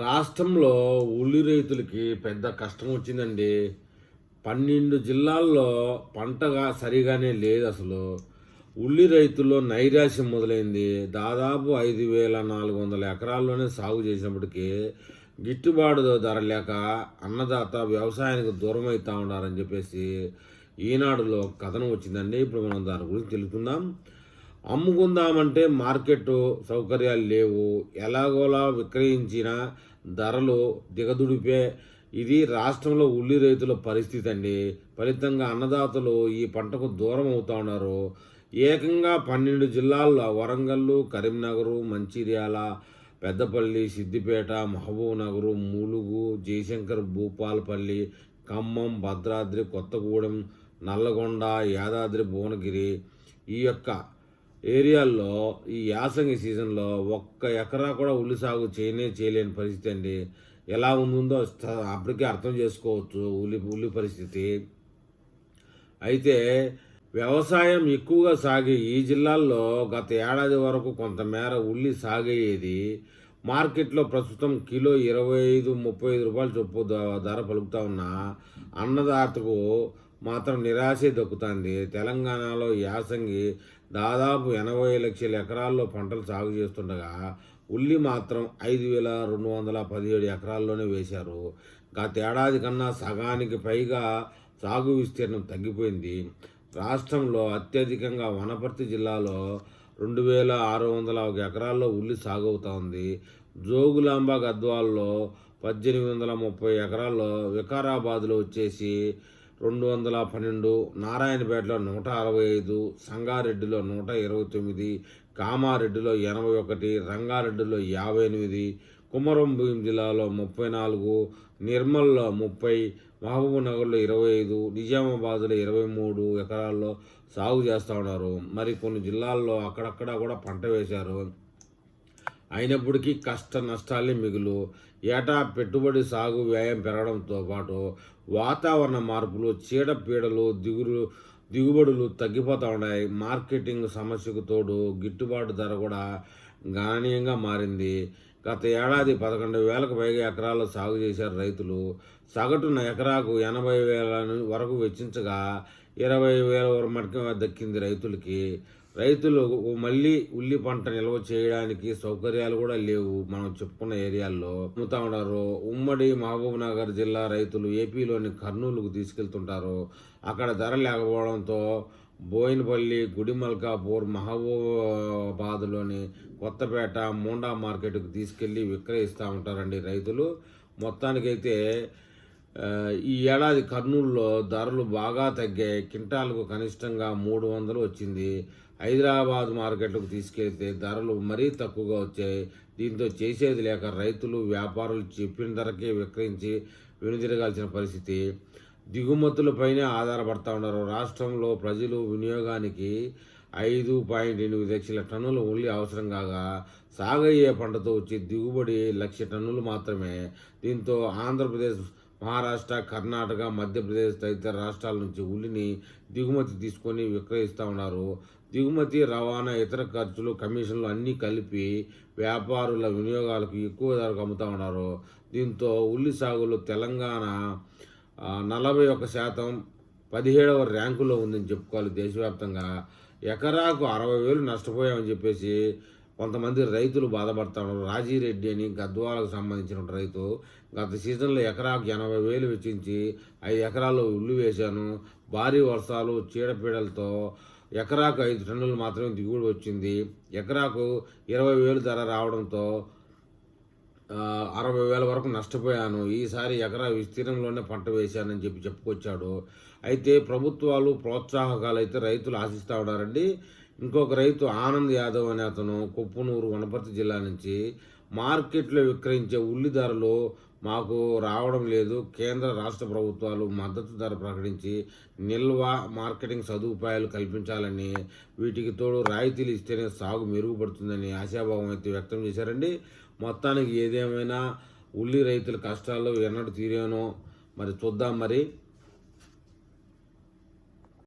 రాష్ట్రంలో ఉల్లి రైతులకి పెద్ద కష్టం వచ్చిందండి. పన్నెండు జిల్లాల్లో పంటగా సరిగానే లేదు అసలు. ఉల్లి రైతుల్లో నైరాశ్యం మొదలైంది. దాదాపు ఐదు వేల నాలుగు వందల ఎకరాల్లోనే సాగు చేసినప్పటికీ గిట్టుబాటు ధర లేక అన్నదాత వ్యవసాయానికి దూరం అవుతా ఉన్నారని చెప్పేసి ఈనాడులో ఒక కథనం వచ్చిందండి. ఇప్పుడు మనం దాని గురించి తెలుసుకుందాం. అమ్ముకుందామంటే మార్కెట్ సౌకర్యాలు లేవు. ఎలాగోలా విక్రయించిన ధరలు దిగదుడిపే. ఇది రాష్ట్రంలో ఉల్లి రైతుల పరిస్థితి అండి ఫలితంగా అన్నదాతలు ఈ పంటకు దూరం అవుతా ఉన్నారు. ఏకంగా పన్నెండు జిల్లాల్లో వరంగల్ కరీంనగర్ మంచిర్యాల పెద్దపల్లి సిద్దిపేట మహబూబ్నగర్ ములుగు జయశంకర్ భూపాలపల్లి ఖమ్మం భద్రాద్రి కొత్తగూడెం నల్లగొండ యాదాద్రి భువనగిరి ఈ యొక్క ఏరియాల్లో ఈ యాసంగి సీజన్లో ఒక్క ఎకరా కూడా ఉల్లి సాగు చేయనే చేయలేని పరిస్థితి అండి. ఎలా ఉందో అప్పటికే అర్థం చేసుకోవచ్చు ఉల్లి ఉల్లి పరిస్థితి. అయితే వ్యవసాయం ఎక్కువగా సాగే ఈ జిల్లాల్లో గత ఏడాది వరకు కొంతమేర ఉల్లి సాగయ్యేది. మార్కెట్లో ప్రస్తుతం కిలో ఇరవై ఐదు ముప్పై ఐదు రూపాయలు చొప్పు ధర పలుకుతా ఉన్న అన్నదాతకు మాత్రం నిరాశే దక్కుతుంది. తెలంగాణలో యాసంగి దాదాపు ఎనభై లక్షల ఎకరాల్లో పంటలు సాగు చేస్తుండగా ఉల్లి మాత్రం ఐదు వేల రెండు వందల పదిహేడు ఎకరాల్లోనే వేశారు. గతేడాది కన్నా సగానికి పైగా సాగు విస్తీర్ణం తగ్గిపోయింది. రాష్ట్రంలో అత్యధికంగా వనపర్తి జిల్లాలో రెండు వేల ఆరు వందల ఒక ఎకరాల్లో ఉల్లి సాగు అవుతా ఉంది జోగులాంబ గద్వాల్లో పద్దెనిమిది వందల ముప్పై ఎకరాల్లో వికారాబాద్లో వచ్చేసి రెండు వందల పన్నెండు నారాయణపేటలో నూట అరవై ఐదు సంగారెడ్డిలో నూట ఇరవై తొమ్మిది కామారెడ్డిలో ఎనభై ఒకటి రంగారెడ్డిలో యాభై ఎనిమిది కుమరంభీం జిల్లాలో ముప్పై నాలుగు నిర్మల్లో ముప్పై మహబూబ్ నగర్లో ఇరవై ఐదు నిజామాబాద్లో ఇరవై మూడు ఎకరాల్లో సాగు చేస్తూ ఉన్నారు. మరి కొన్ని జిల్లాల్లో అక్కడక్కడ కూడా పంట వేశారు. అయినప్పటికీ కష్ట నష్టాలే మిగులు. ఏటా పెట్టుబడి సాగు వ్యయం పెరగడంతో పాటు వాతావరణ మార్పులు చీడపీడలు దిగులు దిగుబడులు తగ్గిపోతూ ఉన్నాయి. మార్కెటింగ్ సమస్యకు తోడు గిట్టుబాటు ధర కూడా గణనీయంగా మారింది. గత ఏడాది పదకొండు వేలకు పైగా ఎకరాలు సాగు చేశారు రైతులు. సగటున ఎకరాకు ఎనభై వేల వరకు వెచ్చించగా ఇరవై వేల వరకు మటుకు దక్కింది రైతులకి. రైతులు మళ్ళీ ఉల్లి పంట నిల్వ చేయడానికి సౌకర్యాలు కూడా లేవు. మనం చెప్పుకున్న ఏరియాల్లో అమ్ముతా ఉన్నారు ఉమ్మడి మహబూబ్ నగర్ జిల్లా రైతులు ఏపీలోని కర్నూలుకు తీసుకెళ్తుంటారు. అక్కడ ధర లేకపోవడంతో బోయినపల్లి గుడిమల్కాపూర్ మహబూబాబాద్లోని కొత్తపేట మూండా మార్కెట్కు తీసుకెళ్ళి విక్రయిస్తూ ఉంటారండి రైతులు. మొత్తానికైతే ఈ ఏడాది కర్నూలులో ధరలు బాగా తగ్గాయి. కింటాలకు కనిష్టంగా మూడు వందలు వచ్చింది. హైదరాబాద్ మార్కెట్లకు తీసుకెళ్తే ధరలు మరీ తక్కువగా వచ్చాయి. దీంతో చేసేది లేక రైతులు వ్యాపారులు చెప్పిన ధరకే విక్రయించి వెనుదిరగాల్సిన పరిస్థితి. దిగుమతులపైనే ఆధారపడతా ఉన్నారు. రాష్ట్రంలో ప్రజలు వినియోగానికి ఐదు పాయింట్ ఎనిమిది లక్షల టన్నుల ఉల్లి అవసరం కాగా సాగయ్యే పంటతో వచ్చే దిగుబడి లక్ష టన్నులు మాత్రమే. దీంతో ఆంధ్రప్రదేశ్ మహారాష్ట్ర కర్ణాటక మధ్యప్రదేశ్ తదితర రాష్ట్రాల నుంచి ఉల్లిని దిగుమతి తీసుకొని విక్రయిస్తూ ఉన్నారు. దిగుమతి రవాణా ఇతర ఖర్చులు కమిషన్లు అన్నీ కలిపి వ్యాపారుల వినియోగాలకు ఎక్కువ ధరకు అమ్ముతా ఉన్నారు. దీంతో ఉల్లి సాగులో తెలంగాణ నలభై ఒక్క శాతం పదిహేడవ ర్యాంకులో ఉందని చెప్పుకోవాలి దేశవ్యాప్తంగా. ఎకరాకు అరవై వేలు నష్టపోయామని చెప్పేసి కొంతమంది రైతులు బాధపడతా ఉన్నారు. రాజీరెడ్డి అని గద్వాలకు సంబంధించిన రైతు గత సీజన్లో ఎకరాకు ఎనభై వేలు వెచ్చించి ఐదు ఎకరాల్లో ఉల్లి వేశాను. భారీ వర్షాలు చీడపీడలతో ఎకరాకు ఐదు టన్నులు మాత్రమే దిగుబడి వచ్చింది. ఎకరాకు ఇరవై వేలు ధర రావడంతో అరవై వేల వరకు నష్టపోయాను. ఈసారి ఎకరా విస్తీర్ణంలోనే పంట వేశానని చెప్పి చెప్పుకొచ్చాడు. అయితే ప్రభుత్వాలు ప్రోత్సాహకాలు అయితే రైతులు ఆశిస్తూ ఉన్నారండి. ఇంకొక రైతు ఆనంద్ యాదవ్ అనే అతను కొప్పునూరు వనపర్తి జిల్లా నుంచి మార్కెట్లో విక్రయించే ఉల్లి ధరలు మాకు రావడం లేదు. కేంద్ర రాష్ట్ర ప్రభుత్వాలు మద్దతు ధర ప్రకటించి నిల్వ మార్కెటింగ్ సదుపాయాలు కల్పించాలని వీటికి తోడు రాయితీలు ఇస్తేనే సాగు మెరుగుపడుతుందని ఆశాభావం అయితే వ్యక్తం చేశారండి. మొత్తానికి ఏదేమైనా ఉల్లి రైతుల కష్టాలు ఎన్నడూ తీరేనో మరి చూద్దాం మరి.